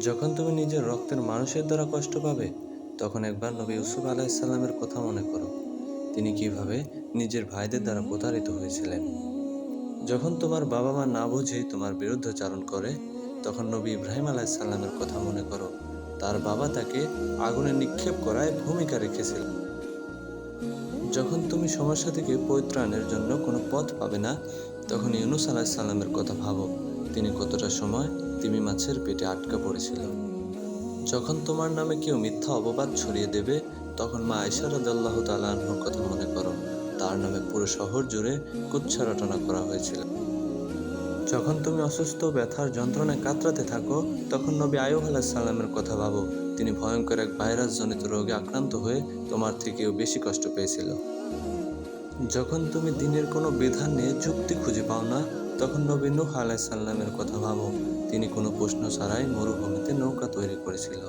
যখন তুমি নিজের রক্তের মানুষের দ্বারা কষ্ট পাবে, তখন একবার নবী ইউসুফ আলাইসাল্লামের কথা মনে করো। তিনি কীভাবে নিজের ভাইদের দ্বারা প্রতারিত হয়েছিলেন। যখন তোমার বাবা মা না বুঝে তোমার বিরুদ্ধাচারণ করে, তখন নবী ইব্রাহিম আলাইসাল্লামের কথা মনে করো। তার বাবা তাকে আগুনে নিক্ষেপ করায় ভূমিকা রেখেছিল যখন তুমি সমস্যা থেকে পরিত্রাণের জন্য কোনো পথ পাবে না, তখন ইউনুস আলাহিসাল্লামের কথা ভাবো। তিনি কতটা সময় তিমি মাছের পেটে আটকা পড়েছিল। যখন তোমার নামে কেউ মিথ্যা অপবাদ ছড়িয়ে দেবে, তখন মা আয়সা রাদাল্লাহ তালাহর কথা মনে করো। তার নামে পুরো শহর জুড়ে কুচ্ছা রটনা করা হয়েছিল। যখন তুমি অসুস্থ, ব্যথার যন্ত্রণায় কাতরাতে থাকো, তখন নবী আয়ুব আলাহিসাল্লামের কথা ভাবো। তিনি ভয়ঙ্কর এক ভাইরাস জনিত রোগে আক্রান্ত হয়ে তোমার থেকেও বেশি কষ্ট পেয়েছিল। যখন তুমি দিনের কোনো বিধান নিয়ে যুক্তি খুঁজে পাও না তখন নবী নূহ আলাইসাল্লামের কথা ভাবো। তিনি কোনো প্রশ্ন ছাড়াই মরুভূমিতে নৌকা তৈরি করেছিল।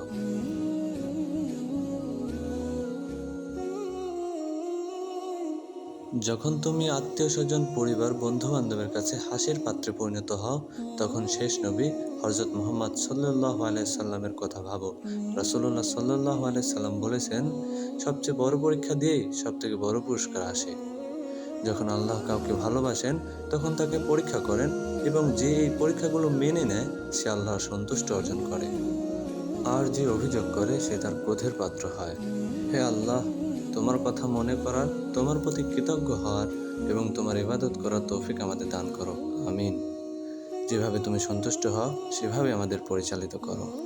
যখন তুমি আত্মীয় স্বজন, পরিবার বন্ধু বান্ধবের কাছে হাসির পাত্রে পরিণত হও, তখন শেষ নবী হজরত মোহাম্মদ সাল্লাহ আলাইসাল্লামের কথা ভাবো। রাসুল্লাহ সাল্লাহ আলাইসাল্লাম বলেছেন, সবচেয়ে বড় পরীক্ষা দিয়েই সব থেকে বড় পুরস্কার আসে। যখন আল্লাহ কাউকে ভালোবাসেন, তখন তাকে পরীক্ষা করেন এবং যে এই পরীক্ষাগুলো মেনে নেয়, সে আল্লাহর সন্তুষ্ট অর্জন করে। আর যে অভিযোগ করে, সে তার ক্রোধের পাত্র হয়। হে আল্লাহ, তোমার কথা মনে করার, তোমার প্রতি কৃতজ্ঞ হওয়ার এবং তোমার ইবাদত করার তৌফিক আমাদের দান করো। আমিন। যেভাবে তুমি সন্তুষ্ট হও, সেভাবে আমাদের পরিচালিত করো।